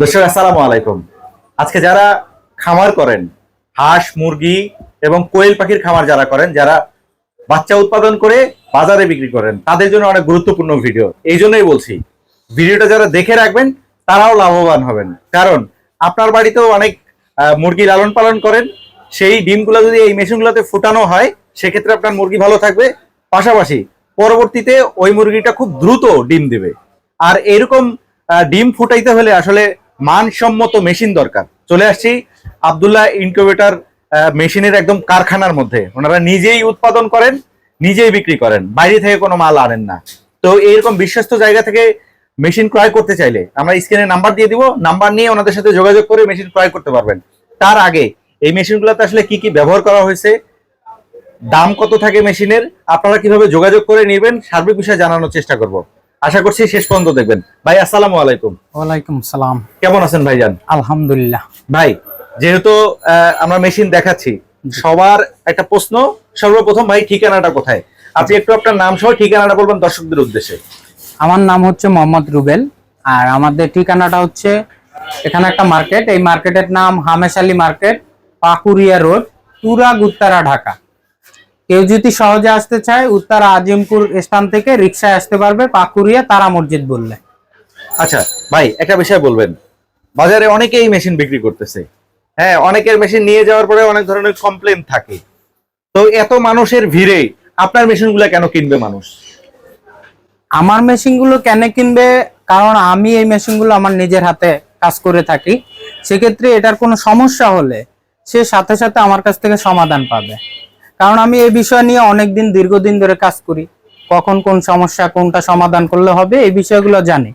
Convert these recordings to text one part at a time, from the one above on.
দর্শক, আসসালামু আলাইকুম। আজকে যারা খামার করেন, হাঁস, মুরগি এবং কোয়েল পাখির খামার যারা করেন, যারা বাচ্চা উৎপাদন করে বাজারে বিক্রি করেন, তাদের জন্য অনেক গুরুত্বপূর্ণ ভিডিও। এই জন্যই বলছি, ভিডিওটা যারা দেখে রাখবেন, তারাও লাভবান হবেন। কারণ আপনার বাড়িতেও অনেক মুরগি লালন পালন করেন, সেই ডিমগুলো যদি এই মেশিনগুলোতে ফুটানো হয়, সেক্ষেত্রে আপনার মুরগি ভালো থাকবে। পাশাপাশি পরবর্তীতে ওই মুরগিটা খুব দ্রুত ডিম দেবে। আর এরকম ডিম ফুটাইতে হলে আসলে মানসম্মত মেশিন দরকার। চলে আসছি আবদুল্লাহ ইনকিউবেটর মেশিনের একদম কারখানার মধ্যে। ওনারা নিজেই উৎপাদন করেন, নিজেই বিক্রি করেন। বাইরে থেকে কোনো মাল আনেন না। তো এইরকম বিশ্বস্ত জায়গা থেকে মেশিন ক্রয় করতে চাইলে আমরা স্ক্রিনে নাম্বার দিয়ে দিব, নাম্বার নিয়ে ওনাদের সাথে যোগাযোগ করে মেশিন ক্রয় করতে পারবেন। তার আগে এই মেশিনগুলোতে আসলে কি কি ব্যবহার করা হয়েছে, দাম কত থাকে মেশিনের, আপনারা কীভাবে যোগাযোগ করে নেবেন, সার্বিক বিষয়ে জানানোর চেষ্টা করব। আশা করছি শেষ পর্যন্ত দেখবেন। ভাই আসসালামু আলাইকুম। ওয়ালাইকুম সালাম। কেমন আছেন ভাই ভাইজান? আলহামদুলিল্লাহ। ভাই যেহেতু আমরা মেশিন দেখাচ্ছি সবার একটা প্রশ্ন সর্বপ্রথম ভাই ঠিকানাটা কোথায়? আপনি একটু আপনার নাম সহ ঠিকানাটা বলবেন দর্শকদের উদ্দেশ্যে। আমার নাম হচ্ছে মোহাম্মদ রুবেল আর আমাদের ঠিকানাটা হচ্ছে এখানে একটা মার্কেট। এই মার্কেটের নাম হামেশ আলী মার্কেট পাকুরিয়া রোড তুরাগ উত্তরা ঢাকা। কেউ যদি সহজে আসতে চায় উত্তরা আজিমপুর স্থান থেকে রিক্সায় আসতে পারবে পাকুরিয়া তারা মসজিদ বললে। আচ্ছা ভাই একটা বিষয় বলবেন। বাজারে অনেকেই মেশিন বিক্রি করতেছে। হ্যাঁ অনেকের মেশিন নিয়ে যাওয়ার পরে অনেক ধরনের কমপ্লেন থাকে। তো এত মানুষের ভিড়ে আপনার মেশিনগুলো কেন কিনবে মানুষ? আমার মেশিনগুলো কেন কিনবে? কারণ আমি এই মেশিনগুলো আমার নিজের হাতে কাজ করে থাকি। সেক্ষেত্রে এটার কোনো সমস্যা হলে সে সাথে সাথে আমার কাছ থেকে সমাধান পাবে। কারণ আমি এই বিষয় নিয়ে অনেকদিন দীর্ঘদিন ধরে কাজ করি। কখন কোন সমস্যা কোনটা সমাধান করলে হবে এই বিষয়গুলো জানি।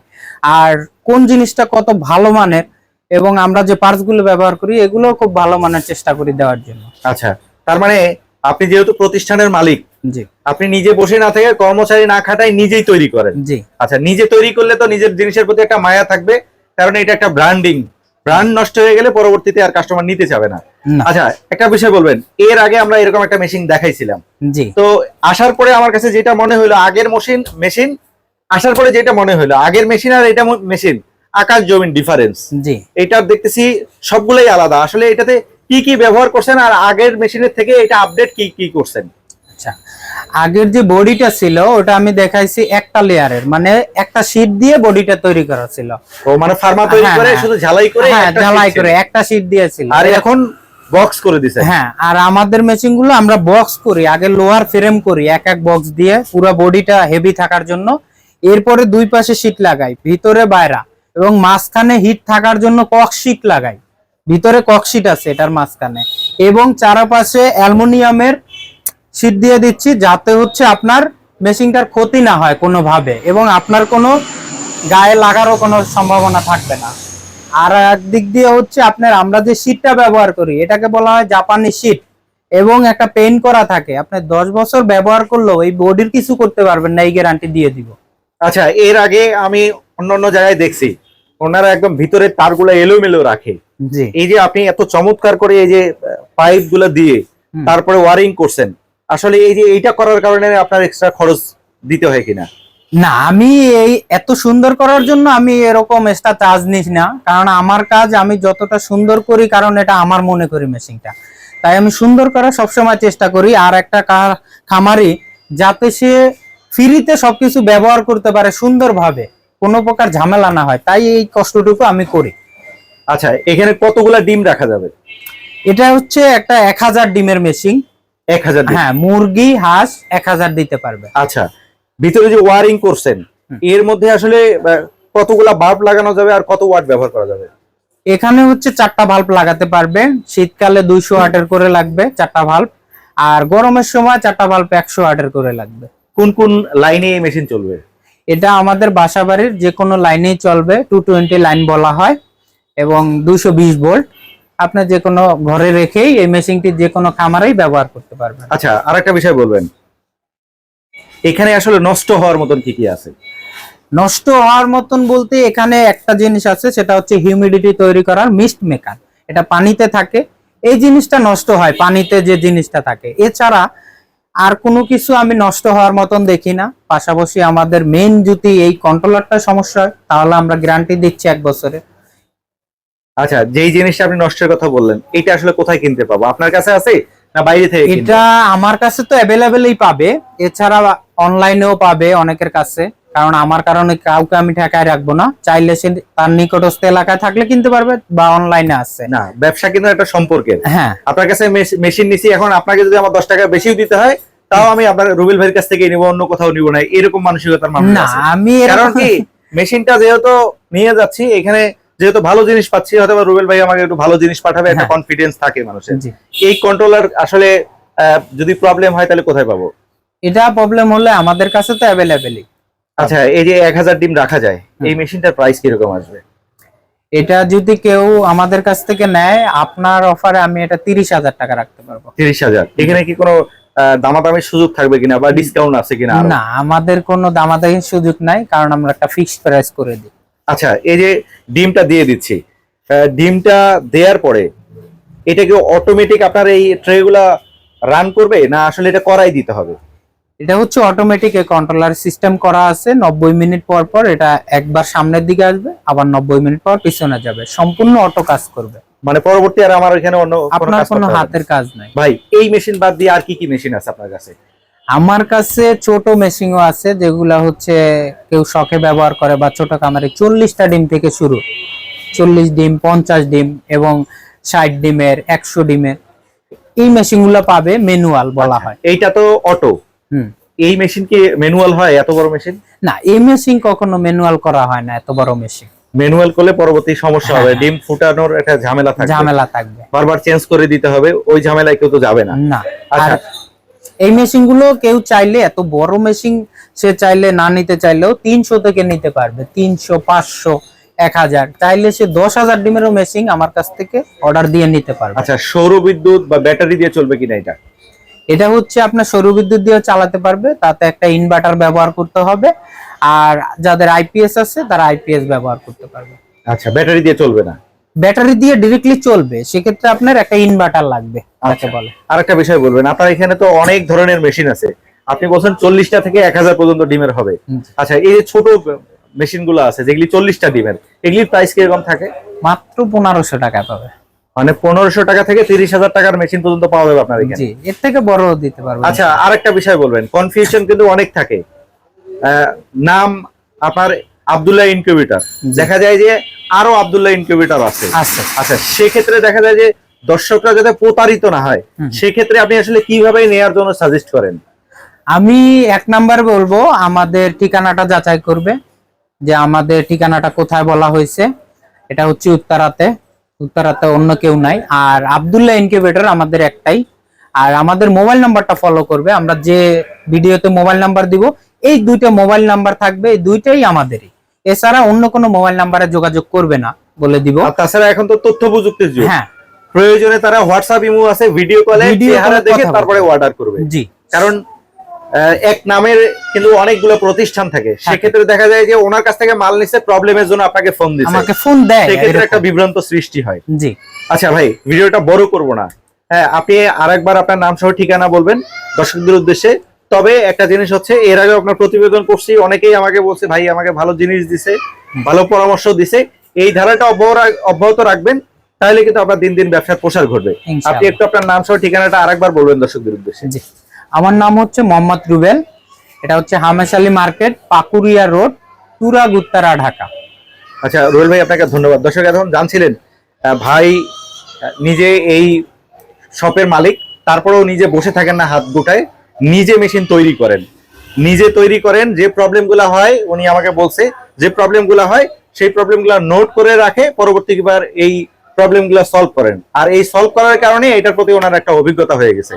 আর কোন জিনিসটা কত ভালো মানের এবং আমরা যে পার্টসগুলো ব্যবহার করি এগুলো খুব ভালো মানের চেষ্টা করি দেওয়ার জন্য। আচ্ছা তার মানে আপনি যেহেতু প্রতিষ্ঠানের মালিক জি। আপনি নিজে বসে না থেকে কর্মচারী না খাটাই নিজেই তৈরি করেন। জি। আচ্ছা নিজে তৈরি করলে তো নিজের জিনিসের প্রতি একটা মায়া থাকবে। কারণ এটা একটা ব্র্যান্ডিং ব্র্যান্ড নষ্ট হয়ে গেলে পরবর্তীতে আর কাস্টমার নিতে চাবে না। আচ্ছা একটা বিষয় বলবেন এর আগে আমরা এরকম একটা মেশিন দেখাইছিলাম। জি। তো আসার পরে আমার কাছে যেটা মনে হলো আগের মেশিন মেশিন আসার পরে যেটা মনে হলো আগের মেশিন আর এটা মেশিন আকাশ জমিন ডিফারেন্স জি। এটা দেখতেছি সবগুলোই আলাদা। আসলে এটাতে কি কি ব্যবহার করছেন আর আগের মেশিনের থেকে এটা আপডেট কি কি করছেন? আচ্ছা আগের যে বডিটা ছিল ওটা আমি দেখাইছি একটা লেয়ারের মানে একটা শীট দিয়ে বডিটা তৈরি করা ছিল। ও মানে ফার্মা তৈরি হ্যাঁ, করে হ্যাঁ। শুধু ঝালাই করে হ্যাঁ ঝালাই করে ছিল। একটা শীট দিয়েছিল। আর এখন বক্স করে দিছে। হ্যাঁ আর আমাদের মেশিনগুলো আমরা বক্স করি আগে লোহার ফ্রেম করি এক এক বক্স দিয়ে পুরো বডিটা হেভি থাকার জন্য। এরপরে দুই পাশে শীট লাগাই ভিতরে বাইরা এবং মাঝখানে হিট থাকার জন্য ককশিট লাগাই। ভিতরে ককশিট আছে এটার মাঝখানে। এবং চারপাশে অ্যালুমিনিয়ামের শীট দিয়ে দিচ্ছি যাতে হচ্ছে আপনার মেশিনটার ক্ষতি না হয় কোনোভাবে এবং আপনার কোনো গায়ে লাগারও কোনো সম্ভাবনা থাকবে না। আর একদিক দিয়ে হচ্ছে আপনার আমরা যে শীটটা ব্যবহার করি এটাকে বলা হয় জাপানি শীট এবং একটা পেইন্ট করা থাকে। আপনি দশ বছর ব্যবহার করলেও এই বডির কিছু করতে পারবেন না এই গ্যারান্টি দিয়ে দিব। আচ্ছা এর আগে আমি অন্য অন্য জায়গায় দেখছি ওনারা একদম ভিতরে তারগুলো এলোমেলো রাখে। জি। এই যে আপনি এত চমৎকার করে এই যে পাইপগুলো দিয়ে তারপরে ওয়ারিং করছেন আসলে এই যে এইটা করার কারণে আপনার এক্সট্রা খরচ দিতে হয় কিনা? না আমি এই এত সুন্দর করার জন্য আমি এরকম এক্সট্রা চার্জ নিস না। কারণ আমার কাজ আমি যতটা সুন্দর করি কারণ এটা আমার মনে করি মেশিনটা তাই আমি সুন্দর করার সবসময় চেষ্টা করি। আর একটা খামারি যাতে সে ফ্রিতে সবকিছু ব্যবহার করতে পারে সুন্দরভাবে কোনো প্রকার ঝামেলা না হয়। তাই এই কষ্টটুকু আমি করি। আচ্ছা এখানে কতগুলা ডিম রাখা যাবে? এটা হচ্ছে একটা এক হাজার ডিমের মেশিন এক হাজার ডিম। হ্যাঁ মুরগি হাঁস এক হাজার দিতে পারবে। আচ্ছা ভিতরে যে ওয়ারিং করছেন এর মধ্যে আসলে কতগুলা বাল্ব লাগানো যাবে আর কত ওয়াট ব্যবহার করা যাবে? এখানে হচ্ছে চারটা ভাল্ব লাগাতে পারবে। শীতকালে দুইশো ওয়াটের করে লাগবে চারটা ভাল্ব আর গরমের সময় চারটা ভাল্ব একশো ওয়াটের করে লাগবে। কোন কোন লাইনে এই মেশিন চলবে? এটা আমাদের বাসা বাড়ির যে কোনো লাইনেই চলবে। টু টোয়েন্টি লাইন বলা হয়। এবং দুশো বিশ ভোল্ট আপনি যে কোনো ঘরে রেখেই এই মেশিনটি যে কোনো খামারেই ব্যবহার করতে পারবেন। আচ্ছা আর একটা বিষয় বলবেন। এখানে আসলে নষ্ট হওয়ার মতন কি কি আছে? নষ্ট হওয়ার মতন বলতে এখানে একটা জিনিস আছে সেটা হচ্ছে হিউমিডিটি তৈরি করার মিস্ট মেকার। এটা পানিতে থাকে। এই জিনিসটা নষ্ট হয় পানিতে যে জিনিসটা থাকে। এছাড়া আর কোনো কিছু আমি নষ্ট হওয়ার মতন দেখি না। পাশাপাশি আমাদের মেইন যদি এই কন্ট্রোলারটা সমস্যা হয় তাহলে আমরা গ্যারান্টি দিচ্ছি এক বছরে। আচ্ছা যেই জিনিসটা আপনি নষ্টের কথা বললেন এটা আসলে কোথায় কিনতে পাবো? আপনার কাছে আছে না বাইরে থেকে এটা আমার কাছে তো অ্যাভেলেবেলই পাবে এছাড়া অনলাইনেও পাবে অনেকের কাছে কারণ আমার কারণে কাউকে আমি ঠেকায় রাখব না। চাইলে সে তার নিকটস্থ এলাকায় থাকলে কিনতে পারবে বা অনলাইনে আছে। না ব্যবসা কিন্তু একটা সম্পর্কের। হ্যাঁ। আপনার কাছে মেশিন নিছি এখন আপনাকে যদি আমার দশ টাকা বেশিও দিতে হয় তাও আমি আপনার রুবেল ভাইয়ের কাছ থেকে নিবো অন্য কোথাও নিবো না এরকম মানসিকতার মানুষ না আমি কারণ কি মেশিনটা যেহেতু নিয়ে যাচ্ছি এখানে যেহেতু ভালো জিনিস পাচ্ছি হয়তো রুবেল ভাই আমাকে একটু ভালো জিনিস পাঠাবে একটা হ্যাঁ। কনফিডেন্স থাকে মানুষের। এই কন্ট্রোলার আসলে যদি প্রবলেম হয় তাহলে কোথায় পাবো? এটা প্রবলেম হলে আমাদের কাছে তো অ্যাভেলেবেলই আচ্ছা এই যে এক হাজার ডিম রাখা যায় এই মেশিনটার প্রাইস কীরকম আসবে? এটা যদি কেউ আমাদের কাছ থেকে নেয় আপনার অফারে আমি এটা তিরিশ হাজার টাকা রাখতে পারব। তিরিশ হাজার। এখানে কি কোনো দামাদামির সুযোগ থাকবে কিনা বা ডিসকাউন্ট আছে কিনা না আমাদের কোনো দামাদামির সুযোগ নাই কারণ আমরা একটা ফিক্সড প্রাইস করে দিই। আচ্ছা এই যে ডিমটা দিয়ে দিচ্ছি ডিমটা দেওয়ার পরে এটা কি অটোমেটিক আপনার এই ট্রে গুলা রান করবে না আসলে এটা করাই দিতে হবে? এটা হচ্ছে অটোমেটিক কন্ট্রোলার সিস্টেম করা আছে নব্বই মিনিট পর পর এটা একবার সামনের দিকে আসবে আবার নব্বই মিনিট পর পিছনে যাবে সম্পূর্ণ অটো কাজ করবে। মানে পরবর্তী আর আমার এখানে অন্য কোনো আপনার কোনো। হাতের কাজ নাই। ভাই এই মেশিন বাদ দিয়ে আর কি কি মেশিন আছে আপনার কাছে? আমার কাছে ছোট মেশিনও আছে যেগুলা হচ্ছে কেউ শখে ব্যবহার করে বা ছোট কামারে চল্লিশটা ডিম থেকে শুরু। চল্লিশ ডিম পঞ্চাশ ডিম এবং ষাট ডিমের একশো ডিমের। এই মেশিনগুলো পাবে ম্যানুয়াল বলা হয়। এইটা তো অটো হুম। এই মেশিন কি ম্যানুয়াল হয় এত বড় মেশিন না এই মেশিন কখনো ম্যানুয়াল করা হয় না এত বড় মেশিন ম্যানুয়াল করলে পরবর্তী সমস্যা হবে। হ্যাঁ। ডিম ফুটানোর একটা ঝামেলা থাকবে। ঝামেলা থাকবে। বারবার চেঞ্জ করে দিতে হবে ওই ঝামেলায় কেউ তো যাবে না। না আচ্ছা। এই মেশিনগুলো কেউ চাইলে এত বড় মেশিন সে চাইলে না নিতে চাইলেও তিনশো থেকে নিতে পারবে তিনশো পাঁচশো এক হাজার। চাইলে সে দশ হাজার ডিমেরও মেশিন আমার কাছ থেকে অর্ডার দিয়ে নিতে পারবে। আচ্ছা সৌর বিদ্যুৎ বা ব্যাটারি দিয়ে চলবে কিনা এটা? এটা হচ্ছে আপনার সৌর বিদ্যুৎ দিয়ে চালাতে পারবে তাতে একটা ইনভার্টার ব্যবহার করতে হবে আর যাদের আইপিএস আছে তারা আইপিএস ব্যবহার করতে পারবে। আচ্ছা ব্যাটারি দিয়ে চলবে না? ব্যাটারি দিয়ে ডিরেক্টলি চলবে সেক্ষেত্রে আপনার একটা ইনভার্টার লাগবে আচ্ছা। বলে। আর একটা বিষয় বলবেন আপনার এখানে তো অনেক ধরনের মেশিন আছে। আপনি বলছেন চল্লিশটা থেকে এক হাজার পর্যন্ত ডিমের হবে। আচ্ছা এই যে ছোট মেশিনগুলো আছে যেগুলি চল্লিশটা ডিমের এগুলির প্রাইস কীরকম থাকে? মাত্র পনেরোশো টাকা পাবে। মানে পনেরোশো টাকা থেকে তিরিশ হাজার টাকার মেশিন পর্যন্ত পাওয়া যাবে আপনার এখানে। জি এর থেকে বড় দিতে পারবে। আচ্ছা আরেকটা বিষয় বলবেন কনফিউশন কিন্তু অনেক থাকে। নাম আপনার আব্দুল্লাহ ইনকিউবেটর। দেখা যায় যে আরও আবদুল্লাহ ইনকিউবেটর আছে। আছে আচ্ছা সেক্ষেত্রে দেখা যায় যে দর্শকরা যাতে প্রতারিত না হয় সেক্ষেত্রে আপনি আসলে কীভাবে নেয়ার জন্য সাজেস্ট করেন? আমি এক নাম্বার বলব আমাদের ঠিকানাটা যাচাই করবে যে আমাদের ঠিকানাটা কোথায় বলা হয়েছে। এটা হচ্ছে উত্তরাতে উত্তরাতে অন্য কেউ নাই। আর আব্দুল্লাহ ইনকিউবেটর আমাদের একটাই। আর আমাদের মোবাইল নাম্বারটা ফলো করবে আমরা যে ভিডিওতে মোবাইল নাম্বার দিব এই দুইটা মোবাইল নাম্বার থাকবে এই দুইটাই আমাদেরই। এছাড়া অন্য কোনো মোবাইল নাম্বারে যোগাযোগ করবে না বলে দিব। আর তাছাড়া এখন তো তথ্য প্রযুক্তির যুগ। হ্যাঁ। প্রয়োজনে তারা হোয়াটসঅ্যাপ ইমো আছে ভিডিও কলে চেহারা দেখে তারপরে অর্ডার করবে। জি। কারণ এক নামের কিন্তু অনেকগুলো প্রতিষ্ঠান থাকে। সেক্ষেত্রে দেখা যায় যে ওনার কাছ থেকে মাল নিচ্ছে প্রবলেমের জন্য আপনাকে ফোন দিচ্ছে আমাকে ফোন দেয় সেক্ষেত্রে। একটা বিভ্রান্ত সৃষ্টি হয়। জি। আচ্ছা ভাই ভিডিওটা বড় করব না। হ্যাঁ আপনি আরেকবার আপনার নাম সহ ঠিকানা বলবেন। দর্শকদের উদ্দেশ্যে তবে একটা জিনিস হচ্ছে এর আগে আপনার প্রতিবেদন করছি অনেকেই আমাকে বলছে ভাই আমাকে ভালো জিনিস দিছে ভালো পরামর্শ দিছে। এই ধারাটা অব্যাহত- রাখবেন তাহলে কিন্তু আপনার দিন দিন ব্যবসার প্রসার ঘটবে। আপনি একটু আপনার নাম সহ ঠিকানাটা আরেকবার বলবেন দর্শকদের উদ্দেশ্যে। জি। আমার নাম হচ্ছে মোহাম্মদ রুবেল এটা হচ্ছে হামেশালি মার্কেট পাকুরিয়া রোড তুরা গুত্তারা ঢাকা। আচ্ছা রোহেল ভাই আপনাকে ধন্যবাদ। দর্শক এখন জানছিলেন ভাই নিজে এই শপের মালিক তারপরেও নিজে বসে থাকেন না হাত গোটায়। নিজে মেশিন তৈরি করেন। নিজে তৈরি করেন, যে প্রবলেমগুলো হয়, উনি আমাকে বলছে, যে প্রবলেমগুলো হয়, সেই প্রবলেমগুলো নোট করে রাখে পরবর্তীবার এই প্রবলেমগুলো সলভ করেন। আর এই সলভ করার কারণে এটার প্রতি ওনার একটা অভিজ্ঞতা হয়ে গেছে।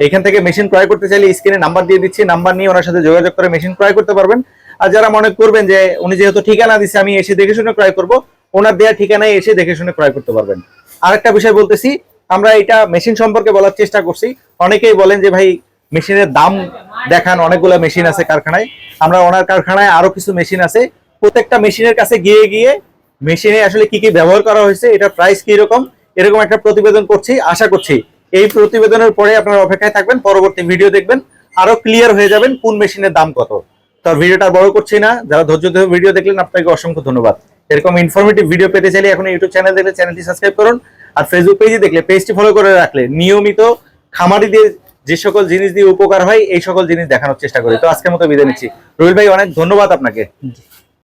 এখান থেকে মেশিন ক্রয় করতে চাইলে স্ক্রিনে নাম্বার দিয়ে দিচ্ছি, নাম্বার নিয়ে ওনার সাথে যোগাযোগ করে মেশিন ক্রয় করতে পারবেন। আর যারা মনে করবেন যে উনি যেহেতু ঠিকানা দিচ্ছে আমি এসে দেখে শুনে ক্রয় করব, ওনার দেওয়া ঠিকানায় এসে দেখে শুনে ক্রয় করতে পারবেন। আরেকটা বিষয় বলতেছি, আমরা এটা মেশিন সম্পর্কে বলার চেষ্টা করছি। অনেকেই বলেন যে, ভাই মেশিনের দাম দেখান, অনেকগুলো মেশিন আছে কারখানায়। আমরা ওনার কারখানায় আরও কিছু মেশিন আছে। প্রত্যেকটা মেশিনের কাছে গিয়ে গিয়ে মেশিনে আসলে কি কি ব্যবহার করা হয়েছে, এটার প্রাইস কি রকম, এরকম একটা প্রতিবেদন করছি, আশা করছি এই প্রতিবেদনের পরে আপনারা অপেক্ষায় থাকবেন, পরবর্তী ভিডিও দেখবেন, আরও ক্লিয়ার হয়ে যাবেন কোন মেশিনের দাম কত। তো ভিডিওটা বড় করছি না, যারা ধৈর্য ধরে ভিডিও দেখলেন, আপনাকে অসংখ্য ধন্যবাদ। এরকম ইনফরমেটিভ ভিডিও পেতে চাইলে এখন ইউটিউব চ্যানেল দেখলে চ্যানেলটি সাবস্ক্রাইব করুন, আর ফেসবুক পেজে দেখলে পেজটি ফলো করে রাখলে, নিয়মিত খামারিদের যে সকল জিনিস দিয়ে উপকার হয়, এই সকল জিনিস দেখানোর চেষ্টা করি। তো আজকের মতো বিদায় নিচ্ছি। রবিল ভাই, অনেক ধন্যবাদ আপনাকে।